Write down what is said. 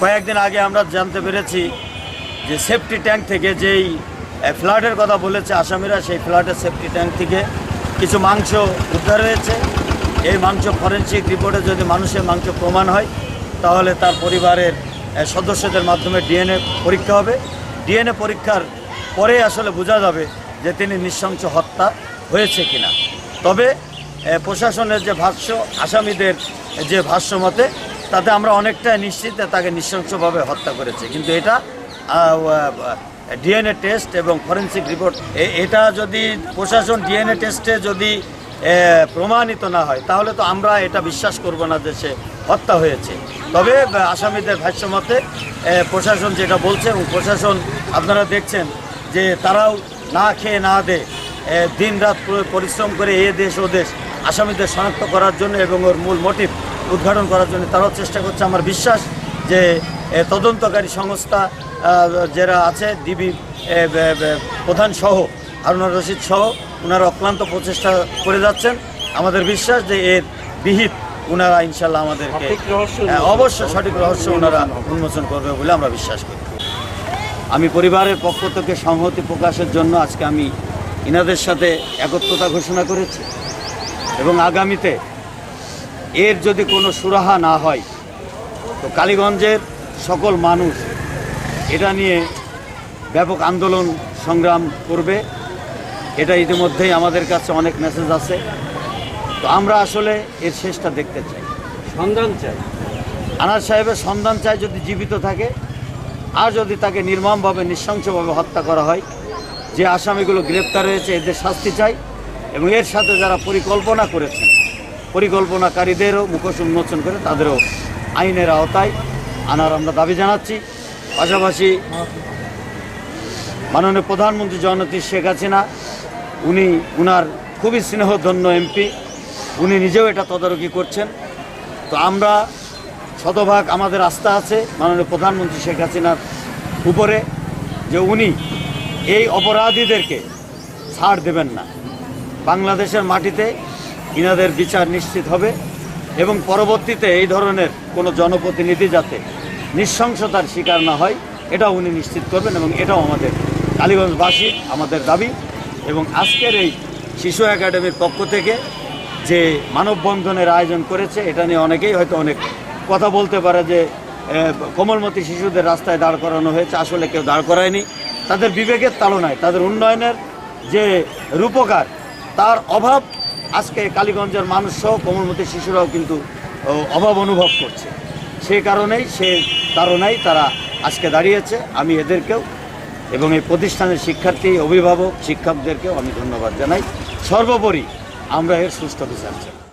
কয়েকদিন আগে আমরা জানতে পেরেছি যে সেফটি ট্যাঙ্ক থেকে যেই ফ্ল্যাটের কথা বলেছে আসামিরা, সেই ফ্ল্যাটের সেফটি ট্যাঙ্ক থেকে কিছু মাংস উদ্ধার হয়েছে। এই মাংস ফরেনসিক রিপোর্টে যদি মানুষের মাংস প্রমাণ হয়, তাহলে তার পরিবারের সদস্যদের মাধ্যমে ডিএনএ পরীক্ষা হবে। ডিএনএ পরীক্ষার পরে আসলে বোঝা যাবে যে তিনি নৃশংস হত্যা হয়েছে কিনা। তবে প্রশাসনের যে ভাষ্য, আসামিদের যে ভাষ্য মতে তাতে আমরা অনেকটাই নিশ্চিত তাকে নৃশংসভাবে হত্যা করেছে। কিন্তু এটা ডিএনএ টেস্ট এবং ফরেন্সিক রিপোর্ট এটা যদি প্রশাসন ডিএনএ টেস্টে যদি প্রমাণিত না হয়, তাহলে তো আমরা এটা বিশ্বাস করব না যে সে হত্যা হয়েছে। তবে আসামিদের ভাষ্য মতে প্রশাসন যেটা বলছে এবং প্রশাসন আপনারা দেখছেন যে তারাও না খেয়ে না দে দিন রাত পরিশ্রম করে এ দেশ ও দেশ আসামিদের শনাক্ত করার জন্য এবং ওর মূল মোটিভ উদ্ঘাটন করার জন্য তারাও চেষ্টা করছে। আমার বিশ্বাস যে তদন্তকারী সংস্থা যারা আছে ডিবি প্রধান সহ হারুনার রশিদ সহ ওনারা অক্লান্ত প্রচেষ্টা করে যাচ্ছেন। আমাদের বিশ্বাস যে এর বিহিত ওনারা ইনশাল্লাহ আমাদেরকে অবশ্যই সঠিক রহস্য ওনারা উন্মোচন করবে বলে আমরা বিশ্বাস করি। আমি পরিবারের পক্ষ থেকে সংহতি প্রকাশের জন্য আজকে আমি ইনাদের সাথে একত্রতা ঘোষণা করেছি এবং আগামীতে এর যদি কোনো সুরাহা না হয় তো কালীগঞ্জের সকল মানুষ এটা নিয়ে ব্যাপক আন্দোলন সংগ্রাম করবে। এটা ইতিমধ্যেই আমাদের কাছে অনেক মেসেজ আছে। তো আমরা আসলে এর শেষটা দেখতে চাই। সন্ধান চাই। আনার সাহেবের সন্ধান চাই যদি জীবিত থাকে আর যদি তাকে নির্মমভাবে নৃশংসভাবে হত্যা করা হয় যে আসামিগুলো গ্রেপ্তার হয়েছে এদের শাস্তি চাই এবং এর সাথে যারা পরিকল্পনা করেছেন পরিকল্পনাকারীদেরও মুখোশ উন্মোচন করে তাদেরও আইনের আওতায় আনার আমরা দাবি জানাচ্ছি। পাশাপাশি মাননীয় প্রধানমন্ত্রী জননেত্রী শেখ হাসিনা, উনি উনার খুবই স্নেহধন্য এমপি, উনি নিজেও এটা তদারকি করছেন। তো আমরা শতভাগ আমাদের আস্থা আছে মাননীয় প্রধানমন্ত্রী শেখ হাসিনার উপরে যে উনি এই অপরাধীদেরকে ছাড় দেবেন না। বাংলাদেশের মাটিতে ইনাদের বিচার নিশ্চিত হবে এবং পরবর্তীতে এই ধরনের কোনো জনপ্রতিনিধি যাতে নৃশংসতার শিকার না হয়, এটাও উনি নিশ্চিত করবেন এবং এটাও আমাদের কালীগঞ্জবাসী আমাদের দাবি এবং আজকের এই শিশু একাডেমির পক্ষ থেকে যে মানববন্ধনের আয়োজন করেছে, এটা নিয়ে অনেকেই হয়তো অনেক কথা বলতে পারে যে কোমলমতি শিশুদের রাস্তায় দাঁড় করানো হয়েছে, আসলে কেউ দাঁড় করায়নি। তাদের বিবেকের তাড়নায়, তাদের উন্নয়নের যে রূপকার, তার অভাব আজকে কালীগঞ্জের মানুষ সহ কোমলমতি শিশুরাও কিন্তু অভাব অনুভব করছে। সে কারণেই সে কারণেই তারা আজকে দাঁড়িয়েছে। আমি এদেরকেও এবং এই প্রতিষ্ঠানের শিক্ষার্থী, অভিভাবক, শিক্ষকদেরকেও আমি ধন্যবাদ জানাই। সর্বোপরি আমরা এর সুস্থ বিচার চাই।